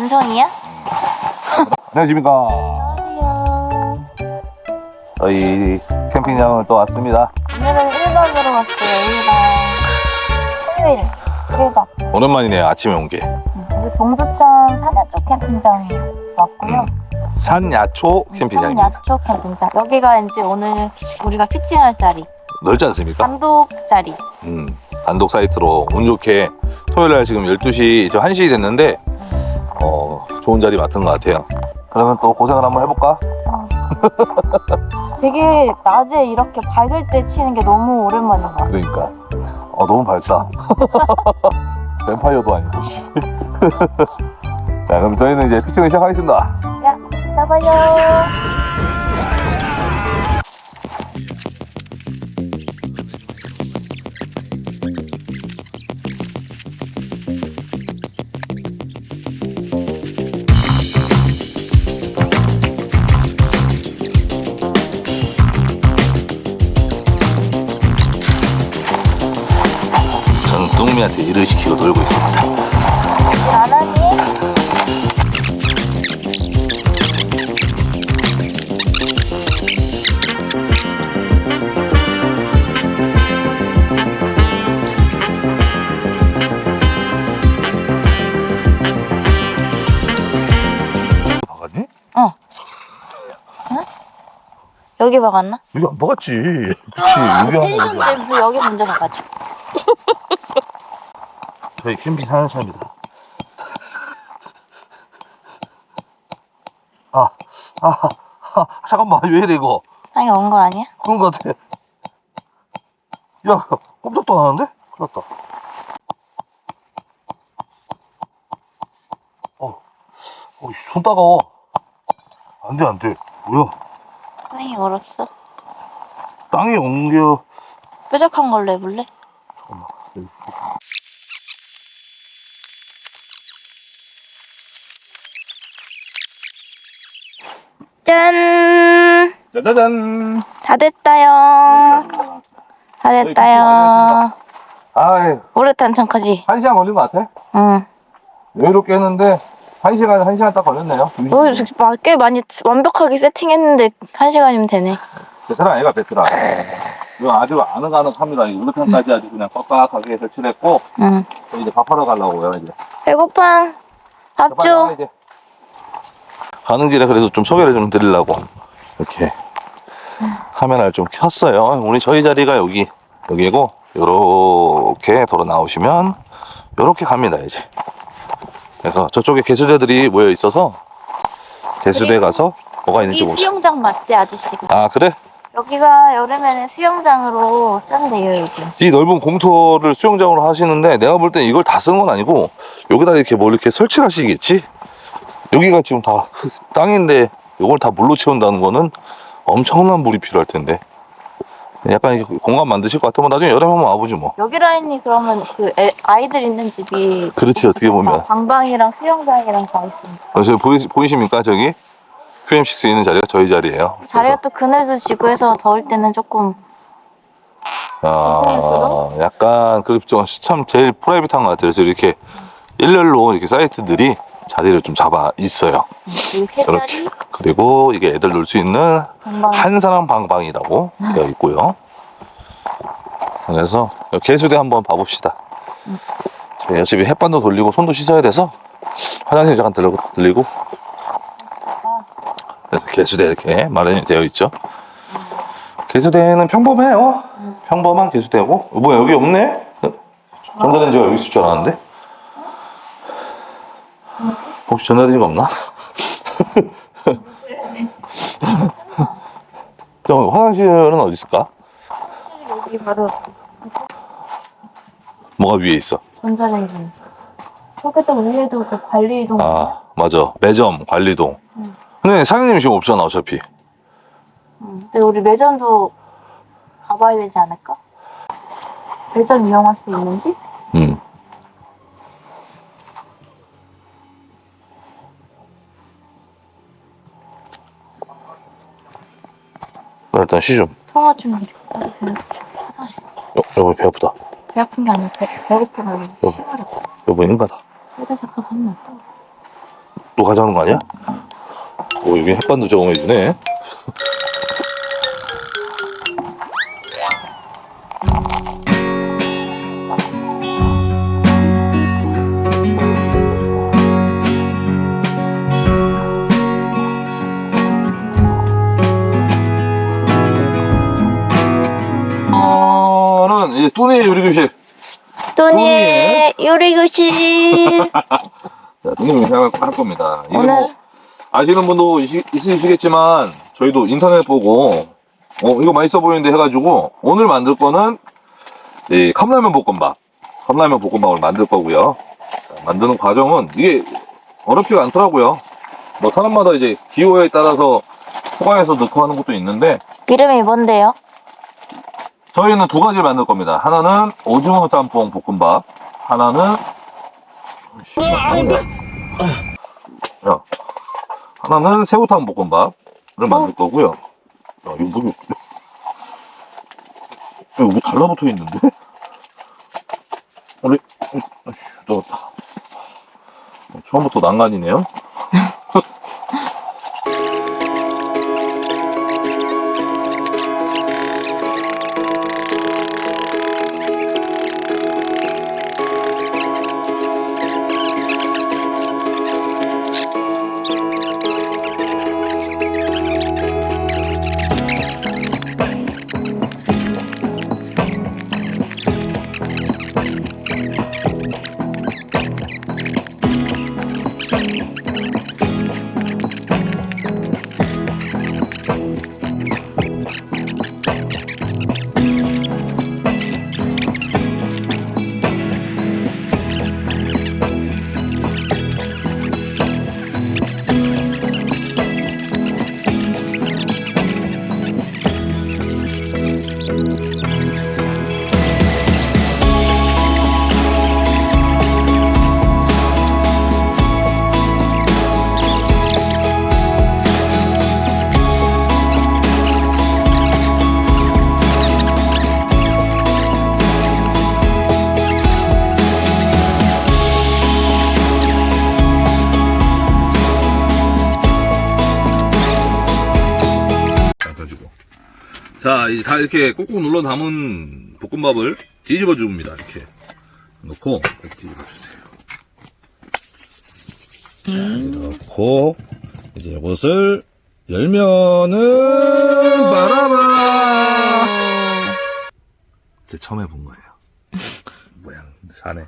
완성이야? 안녕하십니까. 안녕하세요. 저희 캠핑장을 또 왔습니다. 오늘은 1박으로 왔어요. 1박. 토요일 1박. 오랜만이네요, 아침에 온 게. 여기 동두천 산야쪽 캠핑장에 왔고요. 산야초 캠핑장입니다. 산야초 캠핑장. 여기가 이제 오늘 우리가 피칭할 자리. 넓지 않습니까? 단독 자리. 음, 단독 사이트로 운 좋게 토요일 날 지금 12시, 이제 1시 됐는데, 어, 좋은 자리 맡은 것 같아요. 그러면 또 고생을 한번 해볼까? 어. 되게 낮에 이렇게 밝을 때 치는 게 너무 오랜만인 것 같아요. 그러니까. 어, 너무 밝다. 뱀파이어도 아니고. 자, 그럼 저희는 이제 피칭을 시작하겠습니다. 나봐요. 여기 박았나? 여기 안 박았지. 그치, 여기 한 텐션 거야. 램프 여기 먼저 박았죠. 저희 캠핑 하는 차입니다. 아, 아, 아, 잠깐만, 왜 이래, 이거? 땅에 온 거 아니야? 그런 거 같아. 야, 꼼짝도 안 하는데? 큰일 났다. 어, 어, 씨, 손 따가워. 안 돼, 안 돼. 뭐야? 땅이 얼었어. 땅에 옮겨. 뾰족한 걸로 해볼래? 잠깐만. 짠! 짜자잔. 다 됐다요. 다 됐다요. 아이, 오래 탄창까지. 한 시간 걸린 것 같아? 응. 여유롭게 했는데, 한 시간, 한 시간 딱 걸렸네요. 어, 막- 꽤 많이 완벽하게 세팅했는데 한 시간이면 되네. 베테랑 아이가 베테랑. 이거 아주 아늑아늑합니다. 이 우르탄까지 아주 그냥 꽉꽉하게 설치를 했고, 응. 저 이제 밥하러 가려고요, 이제. 배고파. 밥 줘. 이제. 가는 길에 그래도 좀 소개를 좀 드리려고, 이렇게 카메라를 좀 켰어요. 우리 저희 자리가 여기, 여기고, 요렇게 돌아 나오시면, 요렇게 갑니다, 이제. 그래서 저쪽에 개수대들이 모여 있어서, 개수대 그리고 가서 뭐가 있는지 이 보자. 수영장 맞대 아저씨가. 아, 그래? 여기가 여름에는 수영장으로 쓴대요 요즘. 이 넓은 공터를 수영장으로 하시는데 내가 볼 땐 이걸 다쓴건 아니고 여기다 이렇게 뭐 이렇게 설치를 하시겠지? 여기가 지금 다 땅인데 이걸 다 물로 채운다는 거는 엄청난 물이 필요할 텐데 약간 이렇게 공간 만드실 것 같으면 나중에 여름에 한번 와보지 뭐. 여기 라인이 그러면 그 애, 아이들 있는 집이 그렇지 어떻게 보면. 방방이랑 수영장이랑 다 있으니까. 어, 저기 보이, 보이십니까 저기? QM6 있는 자리가 저희 자리예요. 자리가 또 그늘도 지고 해서 더울 때는 조금 아, 괜찮았어요? 약간 그좀 참 제일 프라이빗한 것 같아요. 그래서 이렇게 일렬로 이렇게 사이트들이 자리를 좀 잡아 있어요 이렇게 그리고 이게 애들 놀 수 있는 방방. 한 사람 방방이라고 되어 있고요. 그래서 개수대 한번 봐봅시다. 저희 어차피 햇반도 돌리고 손도 씻어야 돼서 화장실 잠깐 들리고, 들리고 그래서 개수대 이렇게 마련이 되어 있죠. 개수대는 평범해요. 평범한 개수대고 어, 뭐야 여기 없네? 전자레인지가 여기 있을 줄 알았는데 혹시 전자레인지가 없나? 저 화장실은 어디 있을까? 여기 바로 뭐가 위에 있어? 전자레인지. 저기도 위에도 그 관리동. 아 맞아 매점 관리동 응. 근데 사장님이 지금 없잖아 어차피 응. 근데 우리 매점도 가봐야 되지 않을까? 매점 이용할 수 있는지? 음. 나 일단 쉬좀 통화 좀 해. 나도 배 화장실. 여, 여보 배 아프다 배 아픈 게 아니라 배, 배고프가지고 여보. 심하려. 여보 인가다 여기다 잠깐 하면 안 돼? 또 가져가는 거 아니야? 오, 여기 햇반도 제공해주네. 요리교실. 또니의 요리교실. 자, 뚜니 요리 할, 할 겁니다. 이게 오늘- 뭐 아시는 분도 있, 있으시겠지만 저희도 인터넷 보고 어 이거 맛있어 보이는데 해가지고 오늘 만들 거는 이 컵라면 볶음밥. 컵라면 볶음밥을 만들 거고요. 자, 만드는 과정은 이게 어렵지가 않더라고요. 뭐 사람마다 이제 기호에 따라서 추가해서 넣고 하는 것도 있는데 이름이 뭔데요? 저희는 두 가지를 만들 겁니다. 하나는 오징어 짬뽕 볶음밥, 하나는 씨, 야, 하나는 새우탕 볶음밥을 만들 거고요. 야, 이거 뭐, 야, 이거 뭐 달라붙어 있는데? 아니, 아씨, 넣었다. 어, 처음부터 난간이네요. 다 이렇게 꾹꾹 눌러 담은 볶음밥을 뒤집어 줍니다. 이렇게 넣고 뒤집어 주세요. 자, 넣고 이제 이것을 열면은 바라봐. 제 처음 해본 거예요. 모양 사네.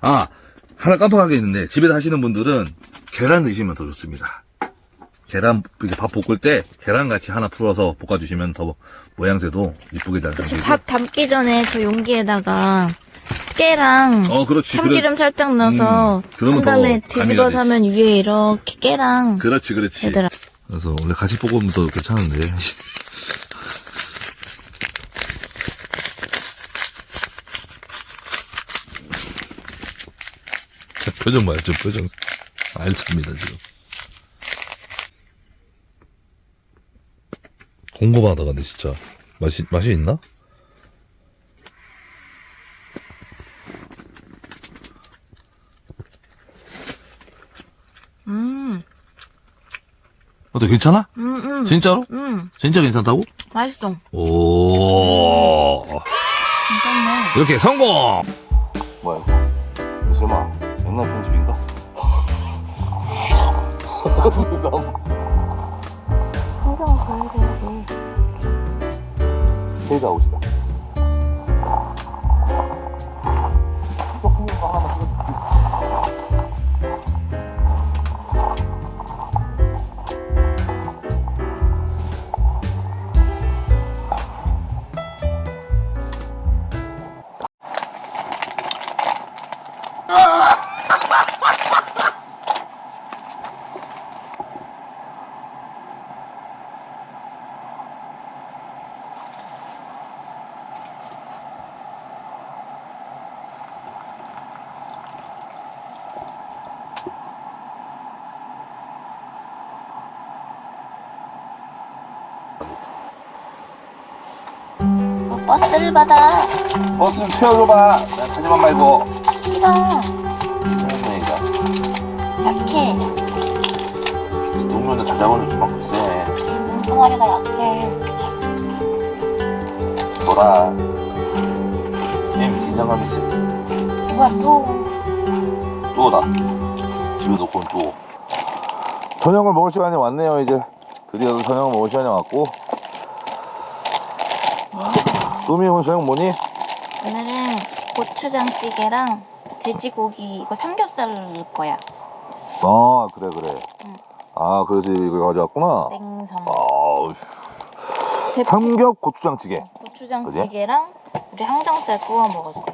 아 하나 깜빡하게 있는데 집에서 하시는 분들은 계란 넣으시면 더 좋습니다. 계란 이제 밥 볶을 때 계란 같이 하나 풀어서 볶아주시면 더 모양새도 이쁘게 잘 생기고. 밥 담기 전에 저 용기에다가 깨랑 어 그렇지. 참기름 살짝 넣어서 음, 그러면 한 다음에 더 가미가 뒤집어서. 하면 위에 이렇게 깨랑 그렇지 그렇지. 얘들아 그래서 원래 같이 볶으면 더 괜찮은데. 저 표정 봐요, 저 표정. 알찹니다, 지금. 궁금하다, 근데 진짜. 맛이, 맛이 있나? 음, 어때, 괜찮아? 음, 음, 진짜로? 음, 진짜 괜찮다고? 맛있어. 오. 괜찮네. 이렇게 성공! 뭐야, 이거 설마 옛날 편집인가? 항상 페이드 아웃이다. 어, 버스를 받아. 버스 좀 태워줘봐. 가지만 말고. 싫어. 그러니까. 약해. 저작원이 그만큼 세. 음, 항아리가 약해. 뭐라. 게임 긴장감 있어. 뭐야 또? 또다. 집에 놓고 또. 저녁을 먹을 시간이 왔네요, 이제. 드디어 저녁을 먹을 시간이 왔고. 또미 오늘 저녁 뭐니? 오늘은 고추장찌개랑 돼지고기 이거 삼겹살 넣을 거야. 아, 그래, 그래. 응. 아, 그래서 이거 가져왔구나. 냉삼. 아우, 대- 삼겹 고추장찌개. 고추장찌개랑 우리 항정살 구워 먹을 거야.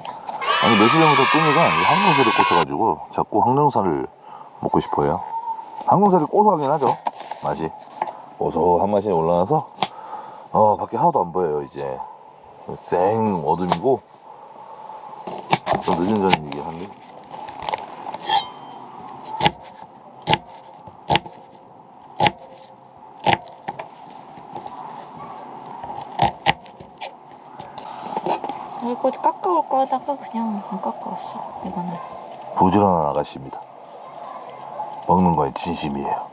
아니 며칠 전부터 뚜미가 이 항정살을 꽂혀가지고 자꾸 항정살을 먹고 싶어해요. 항정살이 고소하긴 하죠. 맛이 고소한 맛이 올라와서 어 밖에 하나도 안 보여요 이제 쌩 어둠이고 좀 늦은 전이긴 한데 이거 깎아올 거다가 그냥 안 깎아왔어. 이거는. 부지런한 아가씨입니다. 먹는 거에 진심이에요.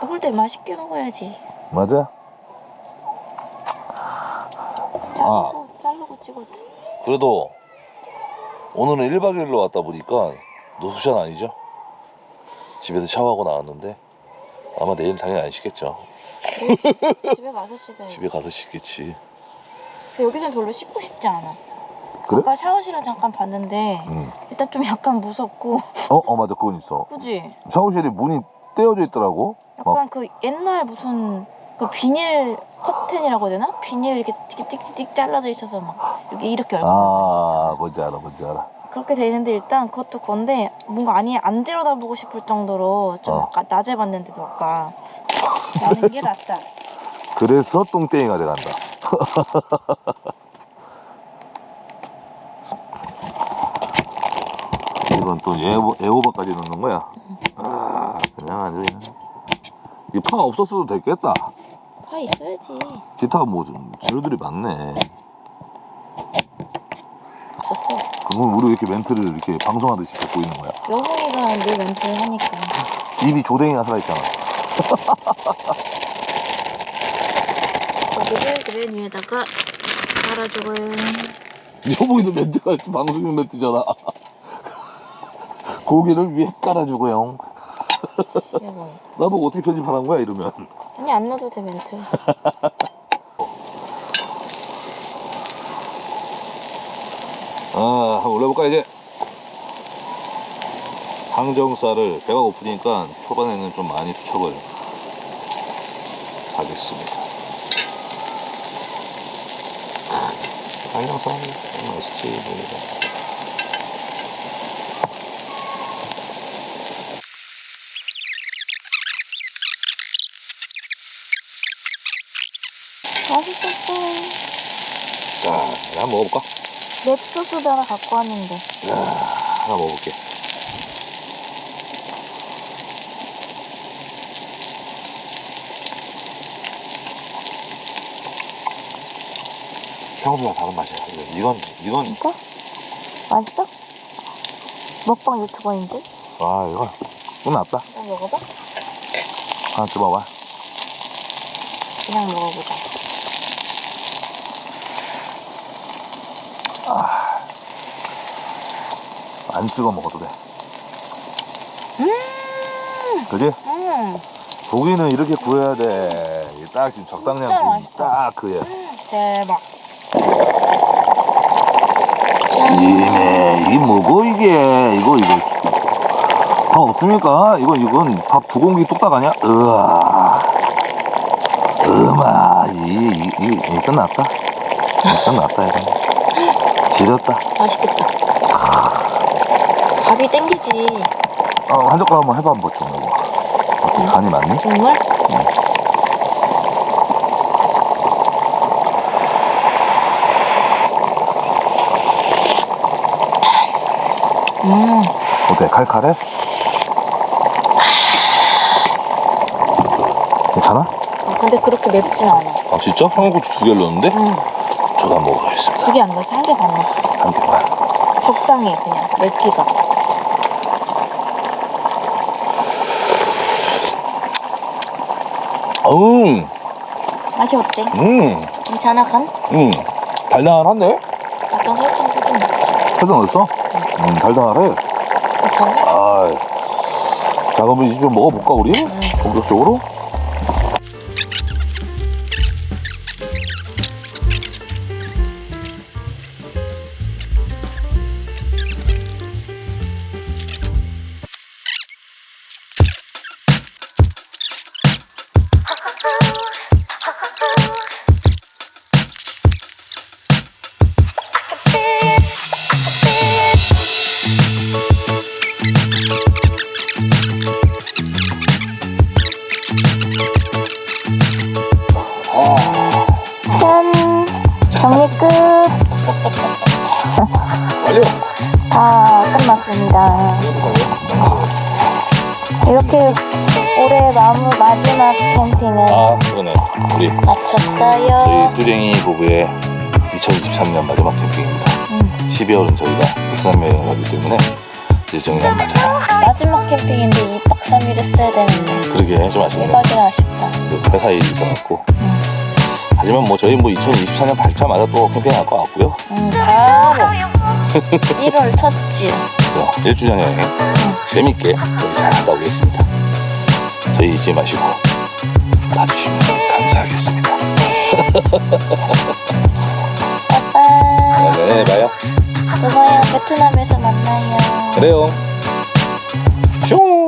먹을 때 맛있게 먹어야지. 맞아? 자르고 자르고 찍어도. 그래도 오늘은 1박 2일로 왔다 보니까 노숙션 아니죠? 집에서 샤워하고 나왔는데 아마 내일 당연히 안 씻겠죠. 집에 가서 씻어야지. 집에 가서 씻겠지. 근데 여기는 별로 씻고 싶지 않아. 그래? 아까 샤워실을 잠깐 봤는데 응. 일단 좀 약간 무섭고 어, 어 맞아 그건 있어. 그지? 샤워실이 문이 떼어져 있더라고. 약간 그 옛날 무슨 그 비닐 커튼이라고 해야 되나? 비닐 이렇게 띡띡띡 잘라져 있어서 막 이렇게 이렇게 열고 아. 뭔지 알아 뭔지 알아. 그렇게 돼 있는데 일단 그것도 건데 뭔가 아니 안 들여다보고 싶을 정도로 좀 어. 약간 낮에 봤는데도 아까 나는 게 낫다. 그래서 똥땡이가 돼간다. 이건 또 애호, 애호박까지 넣는 거야. 아 그냥 아주 그냥. 이파 없었어도 됐겠다. 파 있어야지. 기타가 뭐좀 재료들이 많네. 없었어. 그럼 우리 왜 이렇게 멘트를 이렇게 방송하듯이 뱉고 있는 거야? 여봉이가 늘 멘트를 하니까. 입이 조댕이가 살아있잖아. 고기를 그랜 위에다가 깔아주고요. 여보기도 멘트가 방송용 멘트잖아. 고기를 위에 깔아주고요. 나보고 어떻게 편집하는 거야 이러면. 아니 안 넣어도 돼 멘트. 아, 한번 올려볼까 이제. 항정살을 배가 고프니까 초반에는 좀 많이 투척을 하겠습니다. 항정살 맛있지. 이거. 맛있었어. 자, 한번 먹어볼까? 맵소 스도 하나 갖고 왔는데. 자, 하나 먹어볼게. 평소와 다른 맛이야. 이건, 이건, 이거? 맛있어? 먹방 유튜버인데? 아, 이거 끝났다. 일단 먹어봐. 하나 집어봐. 그냥 먹어보자. 안 찍어 먹어도 돼. 음, 그지? 음, 고기는 이렇게 구워야 돼. 딱 지금 적당량. 딱 그게. 대박. 짠. 이네, 이게 뭐고 이게? 이거 이거 밥 없습니까? 이거 이건 밥 두 공기 뚝딱 아니야? 으아, 음아, 이, 이, 이, 이 끝났다. 이 끝났다 이거. 지렸다. 맛있겠다. 밥이 땡기지. 어, 한 젓갈 한번 해봐 한번 좀. 이거. 어떻게 간이 맞니? 정말? 음, 어때? 칼칼해? 괜찮아? 어, 근데 그렇게 맵진 않아. 아 진짜? 한국고추 두 개를 넣었는데? 음, 저도 한번 먹어보겠습니다. 두개안 넣었어. 한개반 넣었어. 한 개만. 적당히 그냥 맵기가. 음, 맛이 어때? 음, 괜찮아 간? 음. 달달하네? 약간 설탕 조금 넣지. 설탕 넣었어? 음, 달달해. 괜찮아? 아, 자, 그러면 이제 좀 먹어볼까, 우리? 본격적으로? 부부의 2023년 마지막 캠핑입니다. 음, 12월은 저희가 백산 여행을 가기 때문에 일정이 안 맞아요. 마지막 캠핑인데 2박 3일 했어야 되는데 그러게, 좀 아쉽네. 1박이라 아쉽다. 그래서 회사 일이 있어갖고. 음, 하지만 뭐 저희 뭐 2024년 발자마자 또 캠핑할 것 같고요. 음, 바로 1월 첫 주. 그래서 1주년 여행 재밌게 우리 잘 갔다 오겠습니다. 저희 잊지 마시고 봐주시면 감사하겠습니다. 네, 봐요. 또 봐요. 베트남에서 만나요. 그래요. 슝!